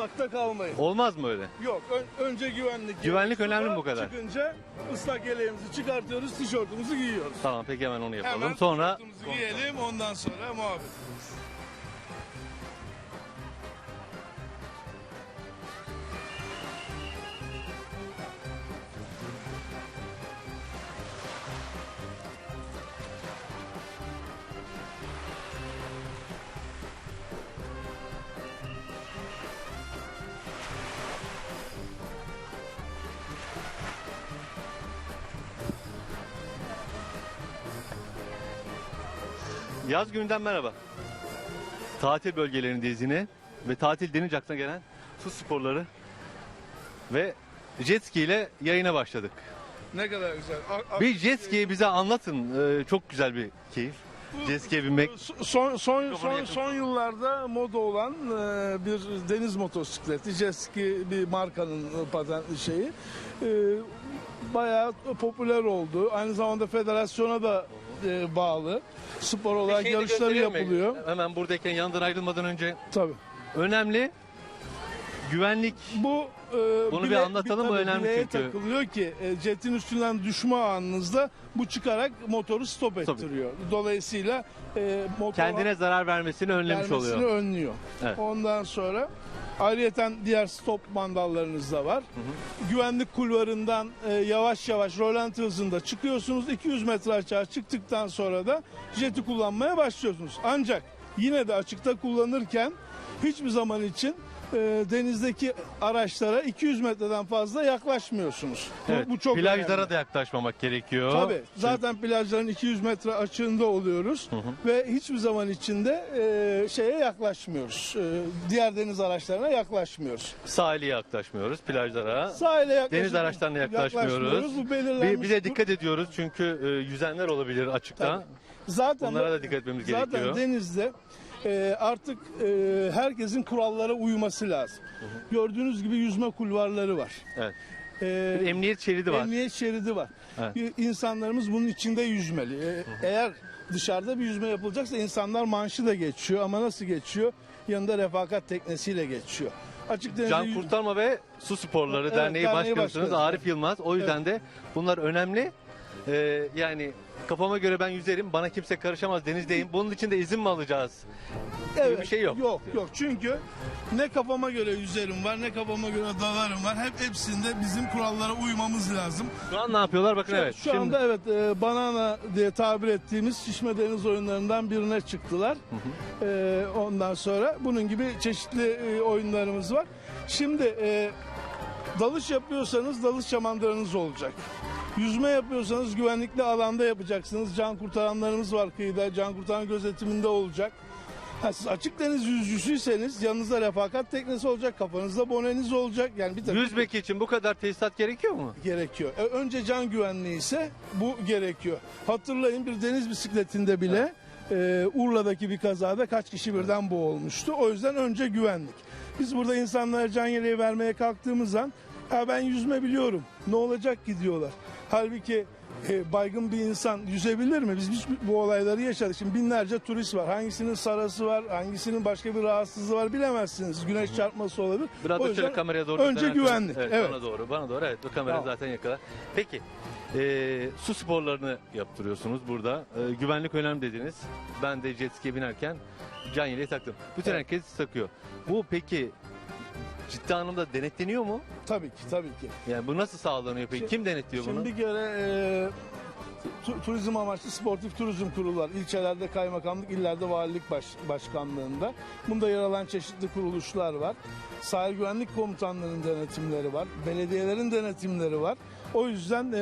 ıslakta kalmayın. Olmaz mı öyle? Yok ön- önce güvenlik. Güvenlik önemli mi bu kadar? Çıkınca ıslak yeleğimizi çıkartıyoruz, tişörtümüzü giyiyoruz. Tamam peki hemen onu yapalım. Hemen Sonra tişörtümüzü giyelim ondan sonra muhabbet. Yaz gününden merhaba. Tatil bölgelerindeyiz yine ve tatil denince aklına gelen su sporları ve jet ski ile yayına başladık. Ne kadar güzel. A- a- Bir jet ski'yi bize anlatın. Ee, çok güzel bir keyif. Jet ski'ye binmek. Son son son, son yıllarda moda olan e, bir deniz motosikleti, jet ski bir markanın e, patent şeyi. E, bayağı popüler oldu. Aynı zamanda federasyona da e, bağlı. Spor olarak şey yarışları yapılıyor. Hemen buradayken yanından ayrılmadan önce Tabii. önemli güvenlik Bu e, Bunu bir anlatalım, bu önemli bileğe çünkü. takılıyor ki e, jetin üstünden düşme anınızda bu çıkarak motoru stop ettiriyor. Dolayısıyla e, motor kendine zarar vermesini önlemiş vermesini oluyor. önlüyor. Evet. Ondan sonra ayrıyeten diğer stop mandallarınız da var. Güvenlik kulvarından e, yavaş yavaş rolanti hızında çıkıyorsunuz. 200 metre açığa çıktıktan sonra da jeti kullanmaya başlıyorsunuz. Ancak yine de açıkta kullanırken hiçbir zaman için e, denizdeki araçlara 200 metreden fazla yaklaşmıyorsunuz. Bu- Evet, bu, çok plajlara önemli. da yaklaşmamak gerekiyor. Tabii. Zaten plajların 200 metre açığında oluyoruz ve hiçbir zaman içinde e, şeye yaklaşmıyoruz. E, diğer deniz araçlarına yaklaşmıyoruz. Sahile yaklaşmıyoruz, plajlara. Sahile yaklaş- Deniz araçlarına yaklaşmıyoruz. Bu belirlenmiş. Bir, bir de dikkat ediyoruz çünkü e, yüzenler olabilir açıkta. Tabii. Zaten Bunlara da dikkat etmemiz zaten gerekiyor. denizde e, artık e, herkesin kurallara uyması lazım. Gördüğünüz gibi yüzme kulvarları var. Evet. E, Bir emniyet şeridi var. Emniyet şeridi var. Evet. Bir İnsanlarımız bunun içinde yüzmeli. Ee, Eğer dışarıda bir yüzme yapılacaksa insanlar manşı da geçiyor ama nasıl geçiyor? Yanında refakat teknesiyle geçiyor. Açık denizde Can Kurtarma ve Su Sporları Evet, Derneği derneği Başkanısınız başkanı. Arif Yılmaz. O yüzden de bunlar önemli. Ee, yani kafama göre ben yüzerim, bana kimse karışamaz denizdeyim. Bunun için de izin mi alacağız? bir şey yok. Yok yok çünkü ne kafama göre yüzerim var ne kafama göre dalarım var. Hep hepsinde bizim kurallara uymamız lazım. Şu an ne yapıyorlar? Bakın Şu, evet. şu anda evet e, banana diye tabir ettiğimiz şişme deniz oyunlarından birine çıktılar. E, ondan sonra bunun gibi çeşitli e, oyunlarımız var. Şimdi e, dalış yapıyorsanız dalış şamandıranız olacak. Yüzme yapıyorsanız güvenlikli alanda yapacaksınız. Can kurtaranlarımız var kıyıda. Can kurtaran gözetiminde olacak. Ha, siz açık deniz yüzücüyseniz yanınızda refakat teknesi olacak, kafanızda boneniz olacak. Yani bir takım Yüzmek için bu kadar tesisat gerekiyor mu? gerekiyor. E, Önce can güvenliği ise bu gerekiyor. Hatırlayın bir deniz bisikletinde bile e, Urla'daki bir kazada kaç kişi birden boğulmuştu. O yüzden önce güvenlik. Biz burada insanlara can yeleği vermeye kalktığımız an ya ben yüzme biliyorum ne olacak ki diyorlar. Halbuki e, baygın bir insan yüzebilir mi? Biz hiç bu olayları yaşadık. Şimdi binlerce turist var. Hangisinin sarası var, hangisinin başka bir rahatsızlığı var bilemezsiniz. Güneş çarpması olabilir. Biraz O da şöyle kameraya doğru. Önce dönerseniz- güvenlik. Evet, Evet. Bana doğru, bana doğru. Evet, bu kamera Tamam. zaten yakalar. Peki, e, su sporlarını yaptırıyorsunuz burada. E, güvenlik önemli dediniz. Ben de jet ski'ye binerken can yeleği taktım. Bütün Evet. herkes takıyor. Bu peki ciddi anlamda denetleniyor mu? Tabii ki, tabii ki. Yani bu nasıl sağlanıyor peki? Şimdi- Kim denetliyor Şimdi bunu? bir kere e, tu- turizm amaçlı sportif turizm kurullar. ilçelerde kaymakamlık, illerde valilik baş, başkanlığında. Bunda yer alan çeşitli kuruluşlar var. Sahil Güvenlik Komutanlığı'nın denetimleri var. Belediyelerin denetimleri var. O yüzden e,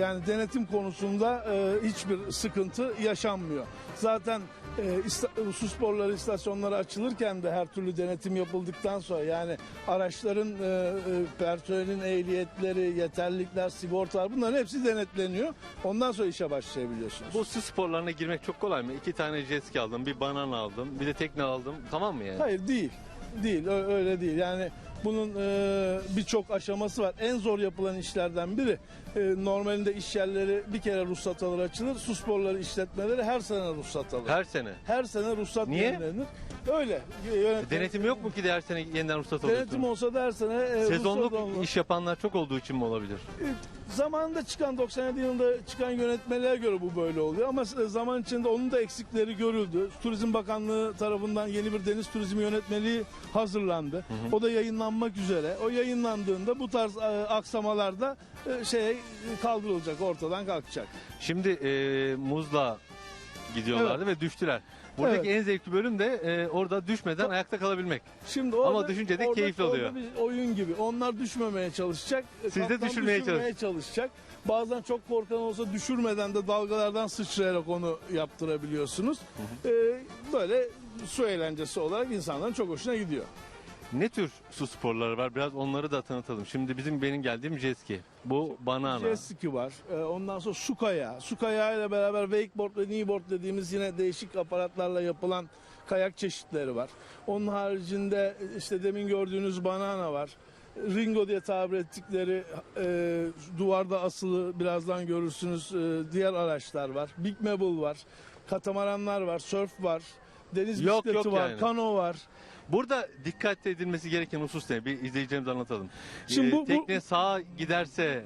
yani denetim konusunda e, hiçbir sıkıntı yaşanmıyor. Zaten e, su sporları istasyonları açılırken de her türlü denetim yapıldıktan sonra yani araçların e, e, personelin ehliyetleri, yeterlilikler, sigortalar bunların hepsi denetleniyor. Ondan sonra işe başlayabiliyorsunuz. Bu su sporlarına girmek çok kolay mı? İki tane jet ski aldım, bir banana aldım, bir de tekne aldım. Tamam mı yani? Hayır değil. Değil. Öyle değil. Yani Bunun e, birçok aşaması var. En zor yapılan işlerden biri e, normalinde iş yerleri bir kere ruhsat alır açılır. Su sporları işletmeleri her sene ruhsat alır. Her, Her sene. sene ruhsat Niye? yenilenir. Öyle. Yönetim, Denetim yok mu ki de her sene yeniden ruhsat alıyorsun? Denetim olsa da her sene e, Sezonluk iş yapanlar çok olduğu için mi olabilir? E, Zamanında çıkan 97 yılında çıkan yönetmeliğe göre bu böyle oluyor ama e, zaman içinde onun da eksikleri görüldü. Turizm Bakanlığı tarafından yeni bir deniz turizmi yönetmeliği hazırlandı. O da yayınlanmak üzere. O yayınlandığında bu tarz e, aksamalarda e, şeye kaldırılacak, ortadan kalkacak. Şimdi e, muzla gidiyorlardı ve düştüler. Buradaki en zevkli bölüm de e, orada düşmeden ayakta kalabilmek. Şimdi orada, Ama düşünce de orada- keyifli oluyor. orada bir oyun gibi. Onlar düşmemeye çalışacak. Siz de kaptan düşürmeye düşürmeye çalışacak. Bazen çok korkan olsa düşürmeden de dalgalardan sıçrayarak onu yaptırabiliyorsunuz. Ee, böyle su eğlencesi olarak insanların çok hoşuna gidiyor. Ne tür su sporları var? Biraz onları da tanıtalım. Şimdi bizim benim geldiğim jet ski. Bu banana. Jet ski var. Ee, ondan sonra su kayağı. Su kayağı ile beraber wakeboard ve kneeboard dediğimiz yine değişik aparatlarla yapılan kayak çeşitleri var. Onun haricinde işte demin gördüğünüz banana var. Ringo diye tabir ettikleri e, duvarda asılı birazdan görürsünüz e, diğer araçlar var. Big Mabel var. Katamaranlar var. Surf var. Deniz Yok, bisikleti yok var. yani. Kano var. Burada dikkat edilmesi gereken husus ne? Bir izleyicilerimize anlatalım. Şimdi Ee, bu- bu- tekne sağa giderse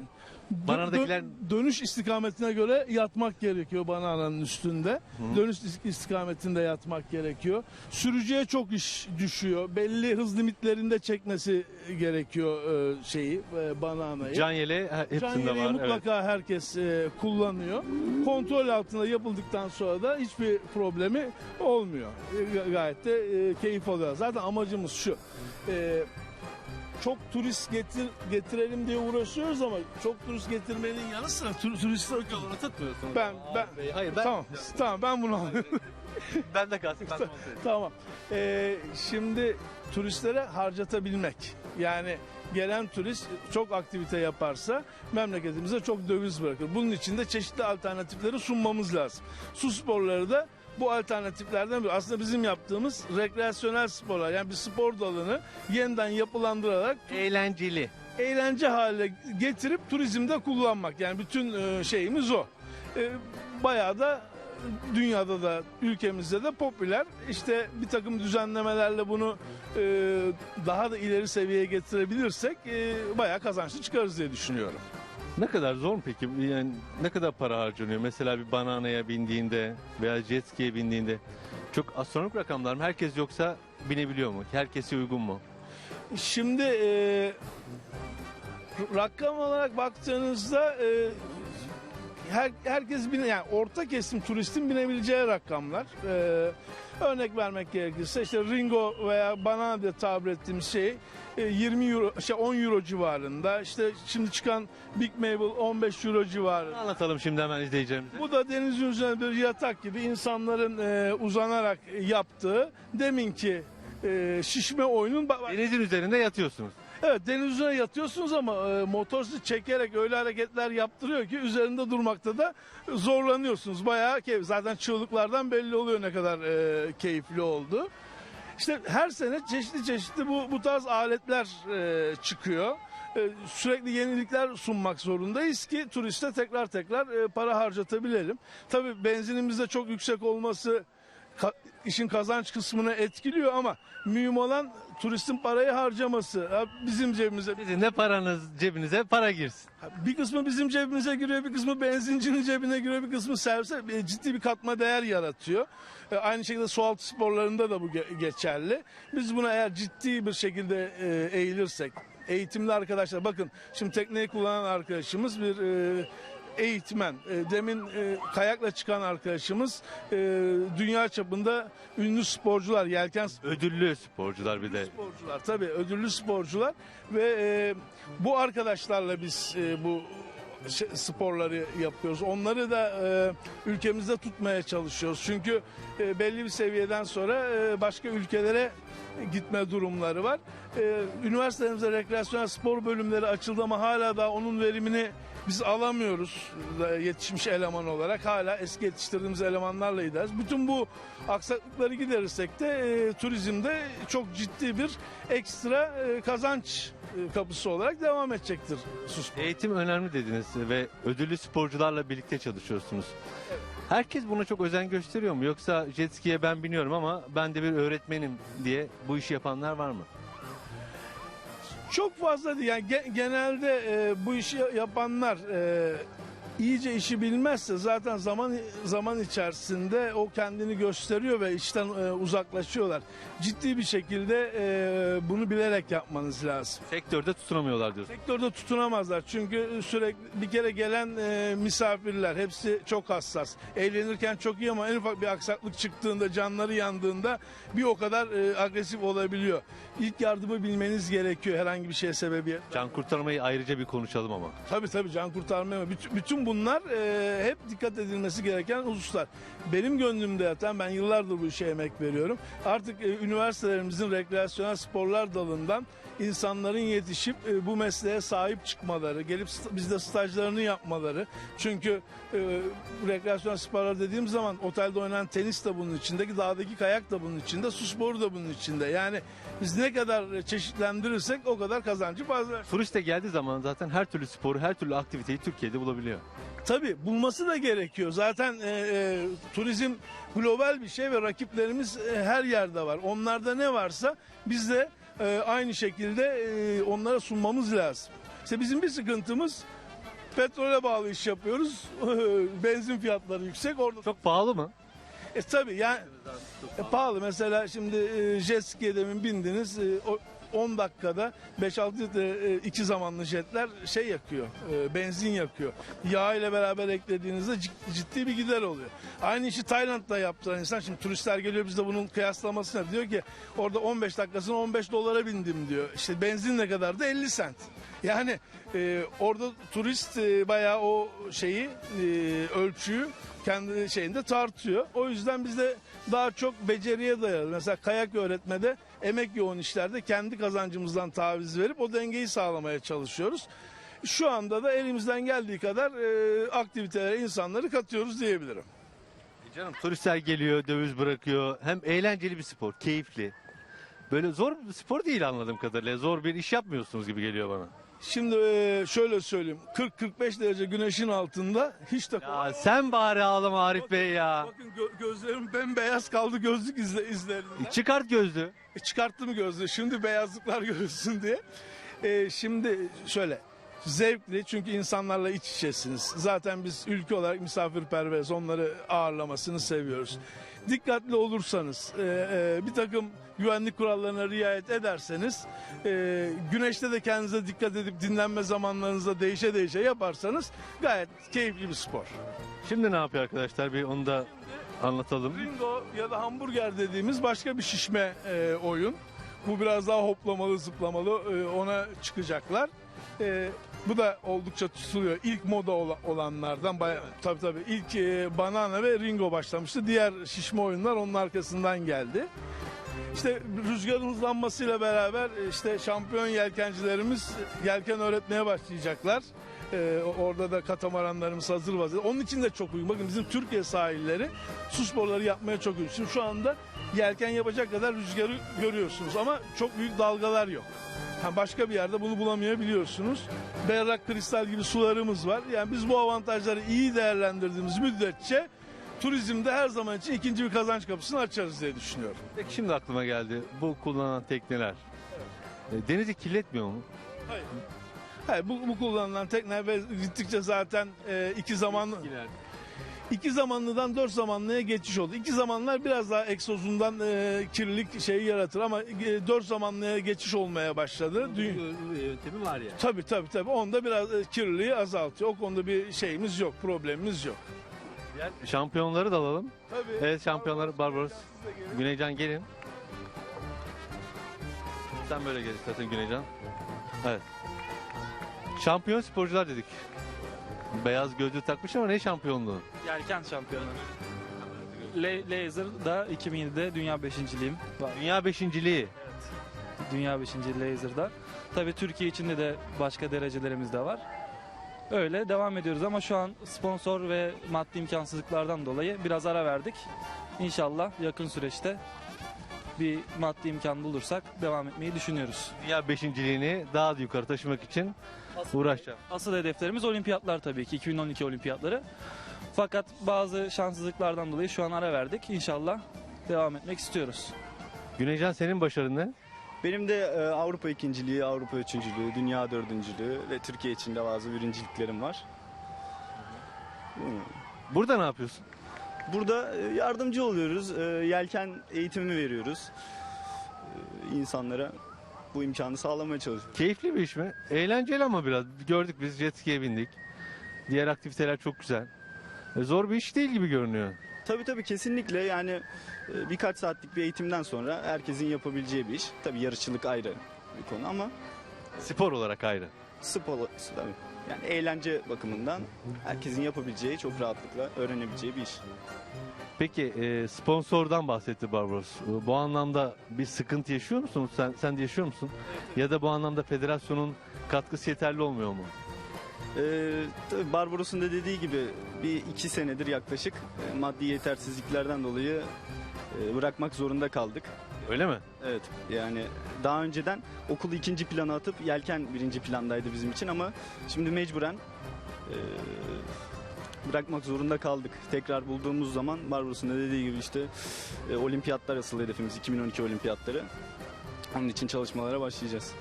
Bananadakiler- Dö- dönüş istikametine göre yatmak gerekiyor banananın üstünde. Dönüş is- istikametinde yatmak gerekiyor. Sürücüye çok iş düşüyor. Belli hız limitlerinde çekmesi gerekiyor e, şeyi e, bananayı. can yele ha, Can hepsinde yeleği var. Evet. mutlaka herkes e, kullanıyor. Kontrol altında yapıldıktan sonra da hiçbir problemi olmuyor. E, ga- gayet de e, keyif alıyor. Zaten amacımız şu. e, çok turist getir getirelim diye uğraşıyoruz ama çok turist getirmenin yanı sıra tur, turistler Onu tutmuyorsunuz. ben ben Hayır ben tamam tamam ben bunu alıyorum. ben de kalsın. Ben de tamam. Ee, şimdi turistlere harcatabilmek. Yani gelen turist çok aktivite yaparsa memleketimize çok döviz bırakır. Bunun için de çeşitli alternatifleri sunmamız lazım. Su sporları da bu alternatiflerden biri. Aslında bizim yaptığımız rekreasyonel sporlar. Yani bir spor dalını yeniden yapılandırarak Eğlenceli. eğlence haline getirip turizmde kullanmak. Yani bütün e, şeyimiz o. E, Bayağı da dünyada da ülkemizde de popüler. İşte bir takım düzenlemelerle bunu e, daha da ileri seviyeye getirebilirsek e, bayağı kazançlı çıkarız diye düşünüyorum. Ne kadar zor mu peki? Yani ne kadar para harcanıyor? Mesela bir bananaya bindiğinde veya jet ski'ye bindiğinde çok astronomik rakamlar mı? Herkes yoksa binebiliyor mu? Herkese uygun mu? Şimdi e, rakam olarak baktığınızda e, her, herkes bine, yani orta kesim turistin binebileceği rakamlar. E, örnek vermek gerekirse işte Ringo veya Banana diye tabir ettiğimiz şey e, 20 euro, şey 10 euro civarında. İşte şimdi çıkan Big Mabel 15 euro civarında. Anlatalım şimdi hemen izleyicilerimize. Bu da denizin üzerinde bir yatak gibi insanların e, uzanarak yaptığı deminki e, şişme oyunun Denizin üzerinde yatıyorsunuz. Evet deniz yatıyorsunuz ama e, motor sizi çekerek öyle hareketler yaptırıyor ki üzerinde durmakta da zorlanıyorsunuz. Bayağı keyif. Zaten çığlıklardan belli oluyor ne kadar e, keyifli oldu. İşte her sene çeşitli çeşitli bu, bu tarz aletler e, çıkıyor. E, sürekli yenilikler sunmak zorundayız ki turiste tekrar tekrar e, para harcatabilelim. Tabii benzinimiz de çok yüksek olması ka- işin kazanç kısmını etkiliyor ama mühim olan turistin parayı harcaması. Ha, Bizim cebimize Sizin de paranız cebinize para girsin. bir kısmı bizim cebimize giriyor, bir kısmı benzincinin cebine giriyor, bir kısmı servise e, ciddi bir katma değer yaratıyor. E, Aynı şekilde sualtı sporlarında da bu ge- geçerli. Biz buna eğer ciddi bir şekilde e, eğilirsek, eğitimli arkadaşlar bakın şimdi tekneyi kullanan arkadaşımız bir e, eğitmen. E, Demin e, kayakla çıkan arkadaşımız e, dünya çapında ünlü sporcular, yelken Ödüllü sporcular bir de. sporcular tabii ödüllü sporcular ve e, bu arkadaşlarla biz e, bu sporları yapıyoruz. Onları da e, ülkemizde tutmaya çalışıyoruz. Çünkü e, belli bir seviyeden sonra e, başka ülkelere gitme durumları var. E, üniversitemizde rekreasyonel spor bölümleri açıldı ama hala da onun verimini biz alamıyoruz yetişmiş eleman olarak. Hala eski yetiştirdiğimiz elemanlarla gideriz. Bütün bu aksaklıkları giderirsek de e, turizmde çok ciddi bir ekstra e, kazanç kapısı olarak devam edecektir Suspa. Eğitim önemli dediniz ve ödüllü sporcularla birlikte çalışıyorsunuz. Herkes buna çok özen gösteriyor mu? Yoksa jet ski'ye ben biniyorum ama ben de bir öğretmenim diye bu işi yapanlar var mı? Çok fazla değil. Yani ge- genelde e, bu işi yapanlar e, iyice işi bilmezse zaten zaman zaman içerisinde o kendini gösteriyor ve işten e, uzaklaşıyorlar. Ciddi bir şekilde e, bunu bilerek yapmanız lazım. Sektörde tutunamıyorlar diyorsun. Sektörde tutunamazlar çünkü sürekli bir kere gelen e, misafirler hepsi çok hassas. Eğlenirken çok iyi ama en ufak bir aksaklık çıktığında canları yandığında bir o kadar e, agresif olabiliyor. İlk yardımı bilmeniz gerekiyor herhangi bir şeye sebebiyet. Can kurtarmayı ayrıca bir konuşalım ama. Tabii tabii can kurtarma. ama Bütün, bütün bunlar e, hep dikkat edilmesi gereken hususlar. Benim gönlümde yatan ben yıllardır bu işe emek veriyorum. Artık e, üniversitelerimizin rekreasyonel sporlar dalından insanların yetişip e, bu mesleğe sahip çıkmaları, gelip bizde stajlarını yapmaları. Çünkü e, rekreasyonel sporlar dediğim zaman otelde oynanan tenis de bunun içinde, dağdaki kayak da bunun içinde, su sporu da bunun içinde. Yani biz ne kadar çeşitlendirirsek o kadar kazancı fazla. Turist de geldiği zaman zaten her türlü sporu, her türlü aktiviteyi Türkiye'de bulabiliyor. Tabii bulması da gerekiyor. Zaten e, e, turizm global bir şey ve rakiplerimiz e, her yerde var. Onlarda ne varsa biz de e, aynı şekilde e, onlara sunmamız lazım. İşte bizim bir sıkıntımız petrole bağlı iş yapıyoruz. Benzin fiyatları yüksek. Orada Çok pahalı mı? e tabii yani e, pahalı. Mesela şimdi e, jet ski'ye demin bindiniz. E, o 10 dakikada 5-6 litre e, iki zamanlı jetler şey yakıyor. e, benzin yakıyor. Yağ ile beraber eklediğinizde cid- ciddi bir gider oluyor. Aynı işi Tayland'da yaptıran insan şimdi turistler geliyor bizde bunun kıyaslamasına diyor ki orada 15 dakikasını 15 dolara bindim diyor. İşte benzin ne kadar da 50 sent. Yani e, orada turist e, bayağı o şeyi e, ölçüyü kendi şeyinde tartıyor. O yüzden biz de daha çok beceriye dayalı. Mesela kayak öğretmede emek yoğun işlerde kendi kazancımızdan taviz verip o dengeyi sağlamaya çalışıyoruz. Şu anda da elimizden geldiği kadar e, aktivitelere insanları katıyoruz diyebilirim. E Canım turistler geliyor, döviz bırakıyor. Hem eğlenceli bir spor, keyifli. Böyle zor bir spor değil anladığım kadarıyla. Zor bir iş yapmıyorsunuz gibi geliyor bana. Şimdi e, şöyle söyleyeyim. 40-45 derece güneşin altında hiç de Ya sen bari ağlama Arif Bey ya. Bakın gö- gözlerim bembeyaz kaldı gözlük izle, izlerinden. E Çıkart gözlüğü. E, çıkarttım gözlüğü şimdi beyazlıklar görülsün diye. E, şimdi şöyle zevkli çünkü insanlarla iç içesiniz. Zaten biz ülke olarak misafirperveriz onları ağırlamasını seviyoruz. Dikkatli olursanız e, e, bir takım güvenlik kurallarına riayet ederseniz e, güneşte de kendinize dikkat edip dinlenme zamanlarınızda değişe değişe yaparsanız gayet keyifli bir spor. Şimdi ne yapıyor arkadaşlar bir onu da anlatalım. Ringo ya da hamburger dediğimiz başka bir şişme e, oyun. Bu biraz daha hoplamalı zıplamalı e, ona çıkacaklar. E, bu da oldukça tutuluyor. İlk moda ola- olanlardan baya, tabii tabii ilk e, Banana ve Ringo başlamıştı. Diğer şişme oyunlar onun arkasından geldi. İşte rüzgarın hızlanmasıyla beraber işte şampiyon yelkencilerimiz yelken öğretmeye başlayacaklar. Ee, orada da katamaranlarımız hazır vaziyette. Onun için de çok uygun. Bakın bizim Türkiye sahilleri su sporları yapmaya çok uygun. Şimdi şu anda yelken yapacak kadar rüzgarı görüyorsunuz ama çok büyük dalgalar yok. Ha, başka bir yerde bunu bulamayabiliyorsunuz. Berrak kristal gibi sularımız var. Yani biz bu avantajları iyi değerlendirdiğimiz müddetçe turizmde her zaman için ikinci bir kazanç kapısını açarız diye düşünüyorum. Peki şimdi aklıma geldi bu kullanılan tekneler. E, Denizi kirletmiyor mu? Hayır. Hayır, bu, bu kullanılan tekne ve gittikçe zaten e, iki zamanlı iki zamanlıdan dört zamanlıya geçiş oldu. İki zamanlar biraz daha egzozundan e, kirlilik şeyi yaratır ama e, dört zamanlıya geçiş olmaya başladı. Dü- yöntemi var ya. Tabii tabii tabii. Onda biraz e, kirliliği azaltıyor. O konuda bir şeyimiz yok, problemimiz yok. Şampiyonları da alalım. Tabii. Evet şampiyonları Barbaros. Güneycan gelin. Sen böyle gel istersen Güneycan. Evet. Şampiyon sporcular dedik. Beyaz gözlüğü takmış ama ne şampiyonluğu? Yelken şampiyonu. Le- Laser'da 2007'de dünya beşinciliğim var. Dünya beşinciliği. Dünya beşinciliği Laser'da. Tabii Türkiye içinde de başka derecelerimiz de var. Öyle devam ediyoruz ama şu an sponsor ve maddi imkansızlıklardan dolayı biraz ara verdik. İnşallah yakın süreçte bir maddi imkan bulursak devam etmeyi düşünüyoruz. Dünya beşinciliğini daha da yukarı taşımak için uğraşacağım. Asıl hedeflerimiz olimpiyatlar tabii ki 2012 olimpiyatları. Fakat bazı şanssızlıklardan dolayı şu an ara verdik. İnşallah devam etmek istiyoruz. Güneycan senin başarın ne? Benim de e, Avrupa ikinciliği, Avrupa üçüncülüğü, dünya dördüncülüğü ve Türkiye içinde bazı birinciliklerim var. Burada ne yapıyorsun? Burada e, yardımcı oluyoruz, e, yelken eğitimi veriyoruz. E, insanlara bu imkanı sağlamaya çalışıyoruz. Keyifli bir iş mi? Eğlenceli ama biraz. Gördük biz jet ski'ye bindik. Diğer aktiviteler çok güzel. Zor bir iş değil gibi görünüyor. Tabii tabii kesinlikle yani birkaç saatlik bir eğitimden sonra herkesin yapabileceği bir iş. Tabii yarışçılık ayrı bir konu ama Spor olarak ayrı. Spor. Yani eğlence bakımından herkesin yapabileceği, çok rahatlıkla öğrenebileceği bir iş. Peki e, sponsordan bahsetti Barbaros. E, Bu anlamda bir sıkıntı yaşıyor musunuz? Sen, sen de yaşıyor musun? Ya da bu anlamda federasyonun katkısı yeterli olmuyor mu? Ee, tabii Barbaros'un da dediği gibi bir iki senedir yaklaşık e, maddi yetersizliklerden dolayı e, bırakmak zorunda kaldık. Öyle mi? Evet yani daha önceden okulu ikinci plana atıp yelken birinci plandaydı bizim için ama şimdi mecburen e, bırakmak zorunda kaldık. Tekrar bulduğumuz zaman Barbaros'un da dediği gibi işte e, olimpiyatlar asıl hedefimiz 2012 olimpiyatları. Onun için çalışmalara başlayacağız.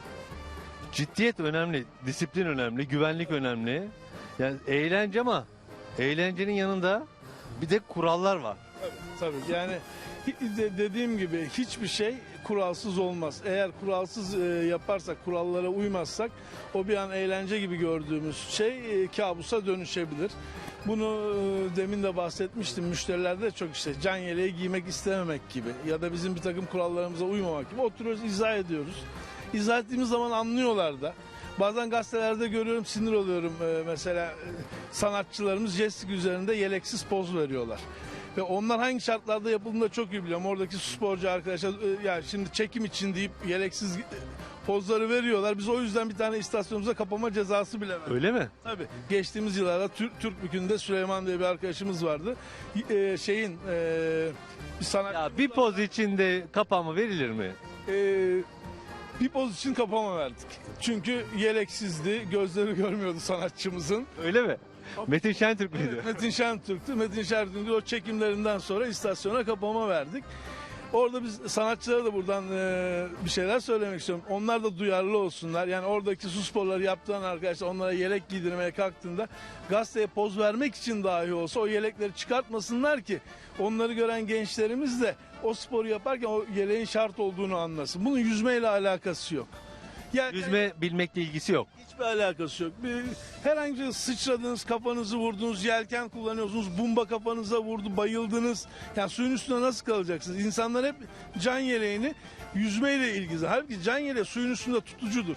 Ciddiyet önemli, disiplin önemli, güvenlik önemli. Yani eğlence ama eğlencenin yanında bir de kurallar var. Tabii yani hi- de- dediğim gibi hiçbir şey kuralsız olmaz. Eğer kuralsız e, yaparsak, kurallara uymazsak o bir an eğlence gibi gördüğümüz şey e, kabusa dönüşebilir. Bunu e, demin de bahsetmiştim. Müşterilerde çok işte can yeleği giymek istememek gibi ya da bizim bir takım kurallarımıza uymamak gibi oturuyoruz, izah ediyoruz. İzah ettiğimiz zaman anlıyorlar da. Bazen gazetelerde görüyorum sinir oluyorum mesela sanatçılarımız jest üzerinde yeleksiz poz veriyorlar. Ve onlar hangi şartlarda yapıldığını da çok iyi biliyorum. Oradaki sporcu arkadaşlar e, yani şimdi çekim için deyip yeleksiz e, pozları veriyorlar. Biz o yüzden bir tane istasyonumuza kapama cezası bile verdik. Öyle mi? Tabii. Geçtiğimiz yıllarda Türk, Türk Bükü'nde Süleyman diye bir arkadaşımız vardı. E, şeyin e, bir sanat Ya bir poz içinde kapanma verilir mi? e, bir poz için kapama verdik. Çünkü yeleksizdi, gözleri görmüyordu sanatçımızın. Öyle mi? Metin Şentürk müydü? Metin Şentürk'tü. Metin Şentürk'ün o çekimlerinden sonra istasyona kapama verdik. Orada biz sanatçılara da buradan e, bir şeyler söylemek istiyorum. Onlar da duyarlı olsunlar. Yani oradaki su sporları yaptıran arkadaşlar onlara yelek giydirmeye kalktığında gazeteye poz vermek için dahi olsa o yelekleri çıkartmasınlar ki onları gören gençlerimiz de o sporu yaparken o yeleğin şart olduğunu anlasın. Bunun yüzmeyle alakası yok. Ya, Yüzme bilmekle ilgisi yok. Hiçbir alakası yok. Bir, herhangi sıçradınız, kafanızı vurdunuz, yelken kullanıyorsunuz, bomba kafanıza vurdu, bayıldınız. Yani suyun üstünde nasıl kalacaksınız? İnsanlar hep can yeleğini yüzmeyle ilgili. Halbuki can yeleği suyun üstünde tutucudur.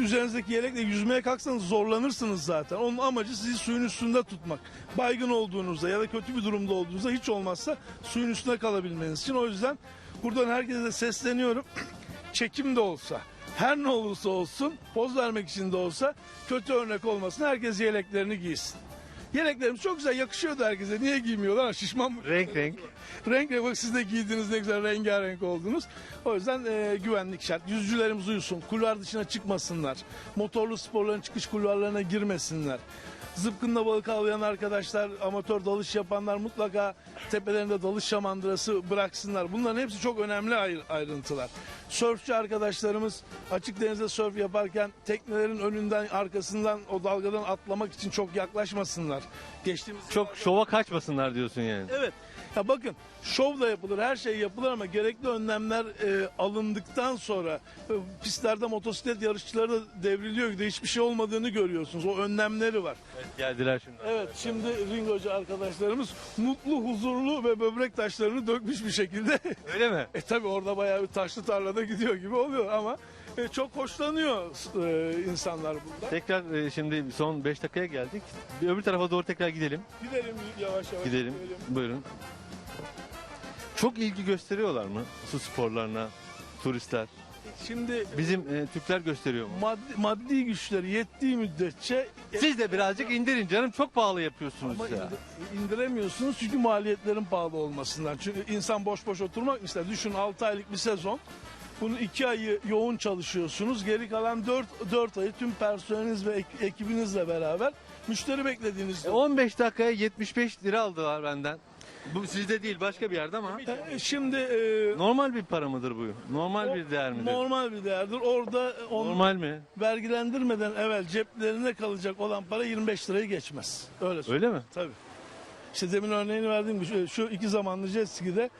Üzerinizdeki yelekle yüzmeye kalksanız zorlanırsınız zaten. Onun amacı sizi suyun üstünde tutmak. Baygın olduğunuzda ya da kötü bir durumda olduğunuzda hiç olmazsa suyun üstünde kalabilmeniz için. O yüzden buradan herkese sesleniyorum. Çekim de olsa, her ne olursa olsun, poz vermek için de olsa kötü örnek olmasın. Herkes yeleklerini giysin. Yeleklerimiz çok güzel yakışıyordu herkese. Niye giymiyorlar? Şişman mı? Renk renk. Renk renk bak siz de giydiniz ne güzel rengarenk oldunuz. O yüzden e, güvenlik şart. Yüzücülerimiz uyusun. Kulvar dışına çıkmasınlar. Motorlu sporların çıkış kulvarlarına girmesinler. Zıpkınla balık avlayan arkadaşlar, amatör dalış yapanlar mutlaka tepelerinde dalış şamandırası bıraksınlar. Bunların hepsi çok önemli ayr- ayrıntılar. Sörfçü arkadaşlarımız açık denizde sörf yaparken teknelerin önünden, arkasından o dalgadan atlamak için çok yaklaşmasınlar. Geçtiğimiz Çok şova kaçmasınlar diyorsun yani. Evet. Ya bakın şov da yapılır, her şey yapılır ama gerekli önlemler e, alındıktan sonra e, pistlerde motosiklet yarışçıları da devriliyor de hiçbir şey olmadığını görüyorsunuz. O önlemleri var. Geldiler şimdi. Evet şimdi ringocu arkadaşlarımız mutlu, huzurlu ve böbrek taşlarını dökmüş bir şekilde. Öyle mi? e tabi orada bayağı bir taşlı tarlada gidiyor gibi oluyor ama e, çok hoşlanıyor e, insanlar bundan. Tekrar e, şimdi son 5 dakikaya geldik. Bir öbür tarafa doğru tekrar gidelim. Gidelim yavaş yavaş. Gidelim. Buyurun. Çok ilgi gösteriyorlar mı su sporlarına turistler? Şimdi Bizim e, Türkler gösteriyor mu? maddi, maddi güçleri yettiği müddetçe Siz de birazcık indirin canım. Çok pahalı yapıyorsunuz ama ya. indi- indiremiyorsunuz çünkü maliyetlerin pahalı olmasından. Çünkü insan boş boş oturmak ister. Düşün 6 aylık bir sezon. Bunun 2 ayı yoğun çalışıyorsunuz. Geri kalan 4, 4 ayı tüm personeliniz ve ek- ekibinizle beraber müşteri beklediğiniz. E, 15 dakikaya 75 lira aldılar benden. Bu sizde değil başka bir yerde ama. E, Şimdi e, Normal bir para mıdır bu? Normal bir değer midir? normal bir değerdir. Orada on, Normal mi? vergilendirmeden evvel ceplerine kalacak olan para 25 lirayı geçmez. Öyle söyleyeyim. Öyle mi? Tabii. İşte demin örneğini verdiğim gibi şu- şu iki zamanlı jet ski'de e,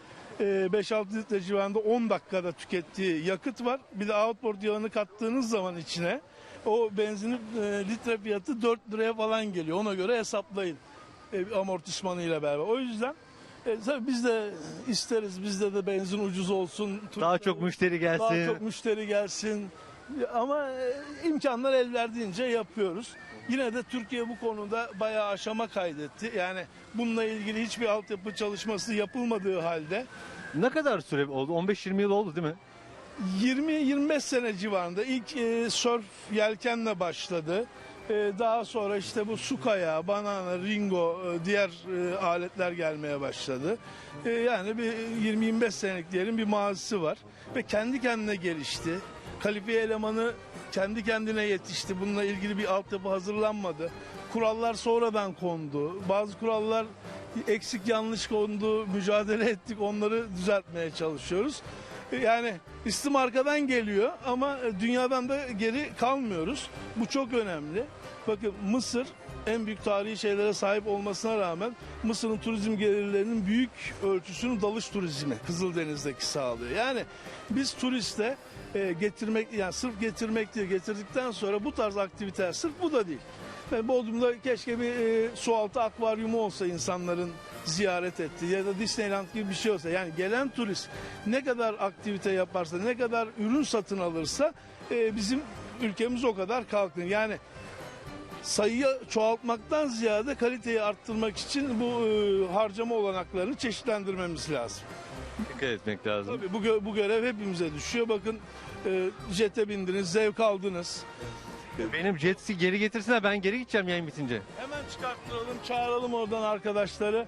5-6 litre civarında 10 dakikada tükettiği yakıt var. Bir de outboard yağını kattığınız zaman içine o benzinin e, litre fiyatı 4 liraya falan geliyor. Ona göre hesaplayın e, amortismanıyla beraber. O yüzden e, tabii biz de isteriz bizde de benzin ucuz olsun. Daha çok müşteri gelsin. daha çok müşteri gelsin. Ama e, imkanlar el verdiğince yapıyoruz. Yine de Türkiye bu konuda bayağı aşama kaydetti. Yani bununla ilgili hiçbir altyapı çalışması yapılmadığı halde Ne kadar süre oldu? 15-20 yıl oldu değil mi? 20-25 sene civarında ilk e, surf yelkenle başladı. E, daha sonra işte bu su kayağı, banana, ringo, e, diğer e, aletler gelmeye başladı. E, yani bir 20-25 senelik diyelim bir mazisi var. Ve kendi kendine gelişti. Kalifiye elemanı kendi kendine yetişti. Bununla ilgili bir altyapı hazırlanmadı. Kurallar sonradan kondu. Bazı kurallar eksik yanlış kondu. Mücadele ettik. Onları düzeltmeye çalışıyoruz. Yani istim arkadan geliyor ama dünyadan da geri kalmıyoruz. Bu çok önemli. Bakın Mısır en büyük tarihi şeylere sahip olmasına rağmen Mısır'ın turizm gelirlerinin büyük ölçüsünü dalış turizmi Kızıldeniz'deki sağlıyor. Yani biz turiste e, getirmek yani sırf getirmek değil getirdikten sonra bu tarz aktiviteler sırf bu da değil. Yani Bodrum'da keşke bir e, sualtı akvaryumu olsa insanların ziyaret ettiği ya da Disneyland gibi bir şey olsa. Yani gelen turist ne kadar aktivite yaparsa, ne kadar ürün satın alırsa e, bizim ülkemiz o kadar kalkın. Yani sayıyı çoğaltmaktan ziyade kaliteyi arttırmak için bu e, harcama olanaklarını çeşitlendirmemiz lazım. Dikkat etmek lazım. Tabii bu, gö- bu görev hepimize düşüyor. Bakın e, jete bindiniz, zevk aldınız. Benim jet ski geri getirsinler ben geri gideceğim yayın bitince. Hemen çıkarttıralım, çağıralım oradan arkadaşları.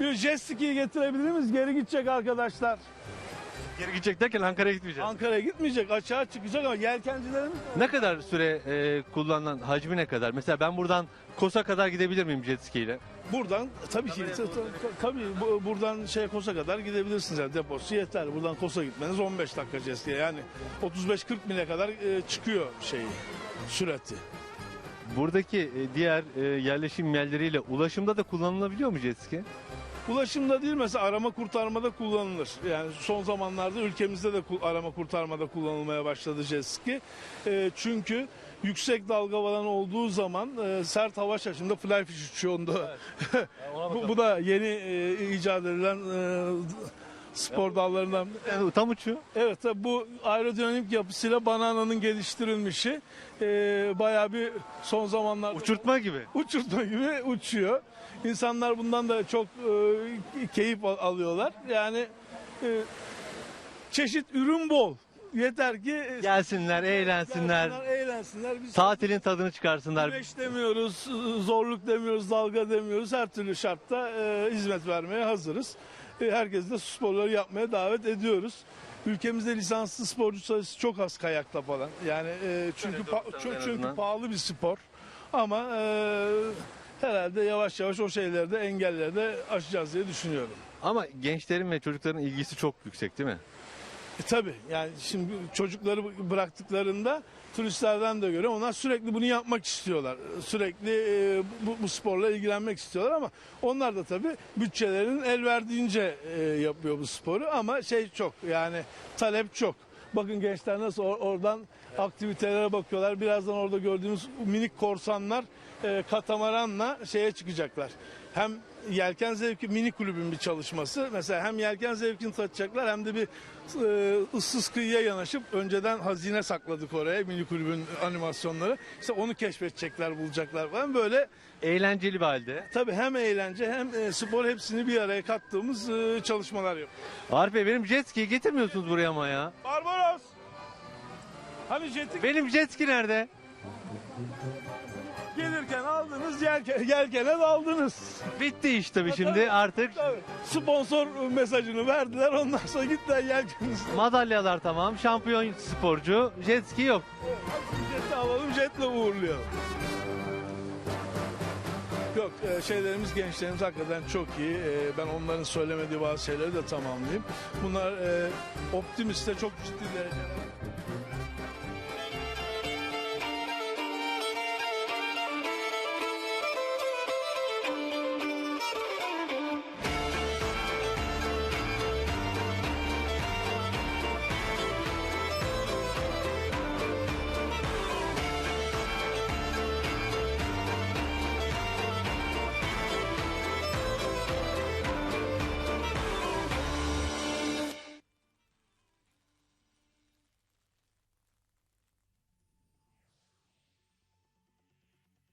Bir jet ski'yi getirebilir miyiz? Geri gidecek arkadaşlar. Geri gidecek derken Ankara'ya gitmeyeceğim. Ankara'ya gitmeyecek, açığa çıkacak ama yelkencilerimiz ne kadar süre e, kullanılan hacmi ne kadar? Mesela ben buradan Kosa kadar gidebilir miyim jet ski ile? buradan tabii ki ta- ta- tabii bu- buradan şey Kosa kadar gidebilirsiniz yani deposu yeter. Buradan Kosa gitmeniz 15 dakika jet ski. Yani 35-40 mile kadar e, çıkıyor şeyi sürati. Buradaki e, diğer e, yerleşim yerleriyle ulaşımda da kullanılabiliyor mu jet ski? Ulaşımda değil mesela arama kurtarmada kullanılır. Yani son zamanlarda ülkemizde de arama kurtarmada kullanılmaya başladı jet ski. E, çünkü yüksek dalgalanan olduğu zaman e, sert hava şartında fly fish uçuyor onda. bu, bu da yeni e, icat edilen e, spor dallarından. Yani tam uçuyor. Evet tabii bu aerodinamik yapısıyla banananın geliştirilmişi e, bayağı bir son zamanlarda Uçurtma gibi. uçurtma gibi uçuyor. İnsanlar bundan da çok e, keyif al- alıyorlar. Yani e, çeşit ürün bol. Yeter ki e, Gelsinler, eğlensinler. gelsinler, eğlensinler. Biz Tatilin tadını çıkarsınlar. güneş demiyoruz, zorluk demiyoruz, dalga demiyoruz. Her türlü şartta e, hizmet vermeye hazırız. E, herkesi de sporları yapmaya davet ediyoruz. Ülkemizde lisanslı sporcu sayısı çok az kayakta falan. Yani e, çünkü Öyle, pa- çünkü, çünkü pahalı bir spor. Ama e, herhalde yavaş yavaş o şeyleri de engelleri de aşacağız diye düşünüyorum. Ama gençlerin ve çocukların ilgisi çok yüksek değil mi? E, tabii yani şimdi çocukları bıraktıklarında turistlerden de göre onlar sürekli bunu yapmak istiyorlar. Sürekli e, bu, bu sporla ilgilenmek istiyorlar ama onlar da tabii bütçelerinin el verdiğince e, yapıyor bu sporu ama şey çok yani talep çok. Bakın gençler nasıl or- oradan aktivitelere bakıyorlar. Birazdan orada gördüğümüz minik korsanlar e, katamaranla şeye çıkacaklar. Hem yelken zevki mini kulübün bir çalışması. Mesela hem yelken zevkini tatacaklar hem de bir e, ıssız kıyıya yanaşıp önceden hazine sakladık oraya mini kulübün animasyonları. İşte onu keşfedecekler, bulacaklar falan. Böyle Eğlenceli bir halde. tabii hem eğlence hem e, spor hepsini bir araya kattığımız e, çalışmalar yapıyoruz. Arif Bey benim jet ski'yi getirmiyorsunuz buraya ama ya. Barbaros! Hani jeti Benim jet ski nerede? Aldınız, yelken, yelkene de aldınız. Bitti iş tabii şimdi artık. Tabii. Sponsor mesajını verdiler ondan sonra gittiler yelkeniz. Madalyalar tamam, şampiyon sporcu, jet ski yok. Jeti alalım, jetle uğurlayalım. Yok e, şeylerimiz gençlerimiz hakikaten çok iyi. E, Ben onların söylemediği bazı şeyleri de tamamlayayım. Bunlar e, optimiste çok ciddi derecede